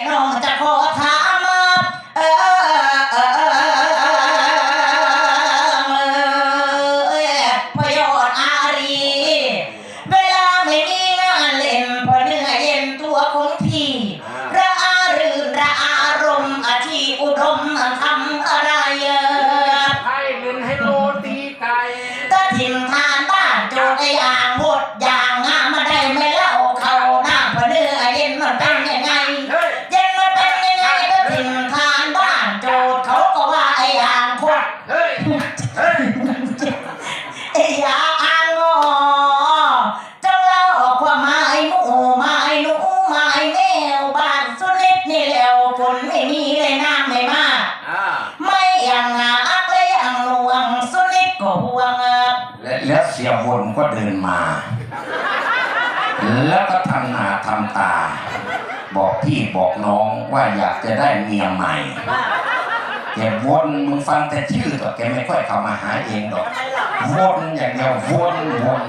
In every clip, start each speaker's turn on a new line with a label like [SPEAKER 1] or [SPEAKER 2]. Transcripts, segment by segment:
[SPEAKER 1] น้อาง
[SPEAKER 2] โค
[SPEAKER 1] ตร
[SPEAKER 2] เฮ้ย เฮ้ย
[SPEAKER 1] ไอ้อ่างงอจงเล่าความหมายหมูหมายหนูหมายแมวบ้านสุนิดนี่แล้วฝนไม่มีเลยน้ำไม่มา
[SPEAKER 2] อ่า
[SPEAKER 1] ไม่อย่างนักเลยอย่างหน่วงสุนิดก็ห่วงอะ
[SPEAKER 3] และแล้วเสียวนก็เดินมา แล้วก็ทำหน้าทำตา บอกพี่บอกน้องว่าอยากจะได้เมียใหม่ แกวนมึงฟังแต่ชื่อตัวแกไม่ค่อยเข้ามาหาเองหรอกวนอย่างเดียววนวน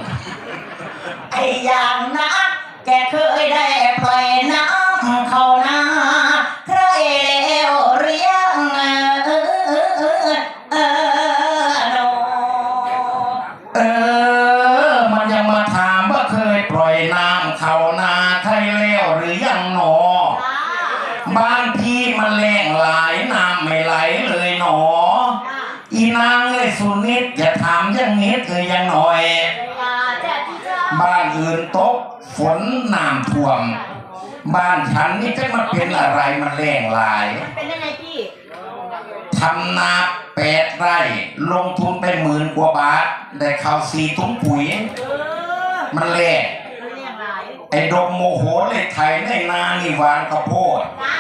[SPEAKER 1] ไอ้อย่างนักแกเคยได้ปล่อยน้ำเข้านาใครแล้วหรือยังเออเออเออเออโน
[SPEAKER 3] เออมันยังมาถามว่าเคยปล่อยน้ำเข้านาใครแล้วหรือยังหนอบ้านพี่มันแรงหลายน้ำไม่ไหลเลยหนออี นางเอ้ยสุนิดอย่าถามอยังนิดเลยยังหน่อย บ้านอื่นตกฝนน้ำท่วม บ้านฉันนี่จะมาเป็นอะไรมันแรงหลาย
[SPEAKER 1] เป็นยังไงพี่
[SPEAKER 3] ทำนาแปดไร่ ลงทุนไปหมื่นกว่าบาทได้ข้าวสีถุงปุ๋ย
[SPEAKER 1] เออ
[SPEAKER 3] มันแรง
[SPEAKER 1] มันเรียงหลาย
[SPEAKER 3] ไอ้ดมโมโหเลยไถในนานี่หวานข้าวโพด
[SPEAKER 1] จ้า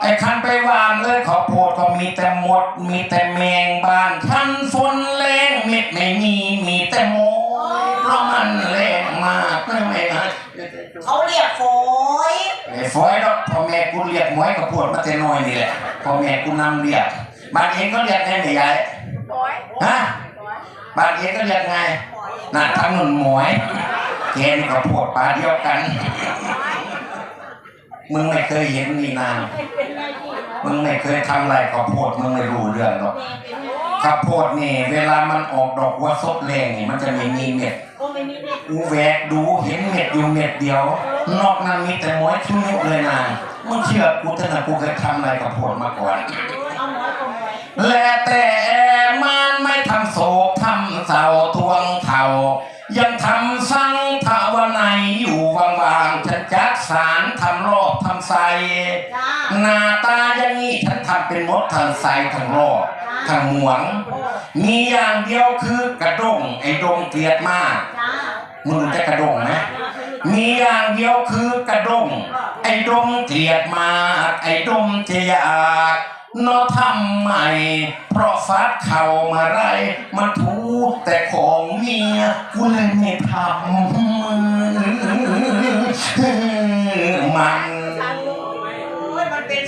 [SPEAKER 3] ไอ้คันไปวางเลยข้าวโพดก็มีแต่หมด มีแต่แมงบ้านทันฝนแรงเม็ดไม่มีมีแต่โมยเพราะมันแรงมากไม่ไม่นะ
[SPEAKER 1] เขาเรียกโฟย
[SPEAKER 3] ไอ้ฝอยดอกพ่อแม่กูเรียกหมวยข้าวดมาแต่น้อยนี่แหละพ่อแม่กูนำเรียกบ้านเองก็เรียกไงไม่ใหญ่ฮะบ้านเองก็เรียกไงน่ะทางหนุนหมวยแกนี่ข้าวโพดปลาเดียวกัน มึงไม่เคยเห็นนี่นาน
[SPEAKER 1] เป็นไงพี่
[SPEAKER 3] มึงไม่เคยทำไรข้าวโพดมึงไม่รู้เรื่องหรอกข้าวโพดนี่ เวลามันออกดอกวัวซบแรงนี่มันจะไม่มีเม็ด
[SPEAKER 1] โอ้ไม่มีเด็ก
[SPEAKER 3] กูแหวกดูเห็นเม็ดอยู่เม็ดเดียว นอกนั้นมีแต่หมวยชุ่มเลยนะมึงเชื่อกูเถอะนะกูเคยทำไรข้าวโพดมาก่อน
[SPEAKER 1] เอาหมอยเอาหมอย
[SPEAKER 3] และแต่ สารทำรอบทำใส
[SPEAKER 1] จ้า
[SPEAKER 3] หน้าตาอย่างนี้ฉันทำเป็นมดทางใสทางรอบทางหมวง มีอย่างเดียวคือกระด้งไอ้ดงเกลียดมาก
[SPEAKER 1] จ้า
[SPEAKER 3] มึงรู้จะกระด้งไหมมีอย่างเดียวคือกระด้งไอ้ดงเกลียดมากไอ้ดงจะอยากเนอทำใหม่ เพราะฟัดเข่ามาไรมันถูแต่ของเมียกูเลยไม่ทำ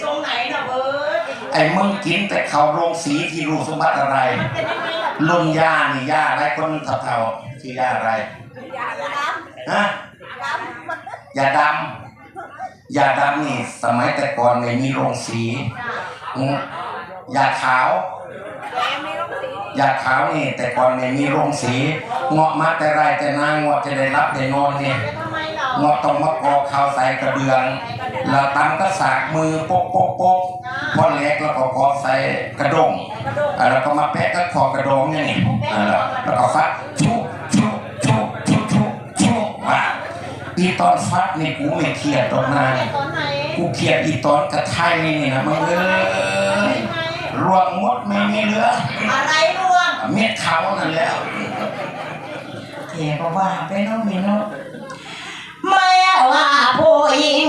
[SPEAKER 1] ทรงไหนนะเบิร์ด
[SPEAKER 3] ไอ้มึงกินแต่เขาวโรงสีที่รู้สมบัติอะไร
[SPEAKER 1] มันเป็นยังไงล่ะ
[SPEAKER 3] ลุงย่านี่ย่าอะไรคนเท่าๆที่ย่าอะไร
[SPEAKER 1] ยาด
[SPEAKER 3] ฮะำ
[SPEAKER 1] ดำ
[SPEAKER 3] ยาดำยาดำนี่สมัยแต่ก่อนไม่มีโรงสีอืมยาขาว
[SPEAKER 1] แกไม่ต้องสี
[SPEAKER 3] ยาขาวนี่แต่ก่อนไม่มีโรงสี เงาะมาแต่ไรแต่นางเงาะจะได้รับได้นอนเนี่ย
[SPEAKER 1] แล้วทำไมเรา
[SPEAKER 3] เงาะต้องมากอข้าวใส่กระเดืองแล้วตำก็สากมือโป๊กโป๊กโป๊กพอเล็กแล้วก็กอใส่กระดง
[SPEAKER 1] กระโดด
[SPEAKER 3] อะแล้วก็มาแปะก็คอกระดองเนี่ยนี่อะแล้วแล้วก็ฟัดชุชุชุชุชุชุว่าอีตอนฟัดนี่กูไม่เครียดตรงนั้น
[SPEAKER 1] ตอนไหน
[SPEAKER 3] กูเครียดอีตอนกระไทยนี่นะมึงเอ้ย
[SPEAKER 1] ยังไง
[SPEAKER 3] รวงหมดไม่มีเหลือ
[SPEAKER 1] อะไรร่วง
[SPEAKER 3] เม็ดเขานั่นแหล้ว
[SPEAKER 1] เท ก็ว่าไปน้องมีน้องไม่ว่าผู้หญิง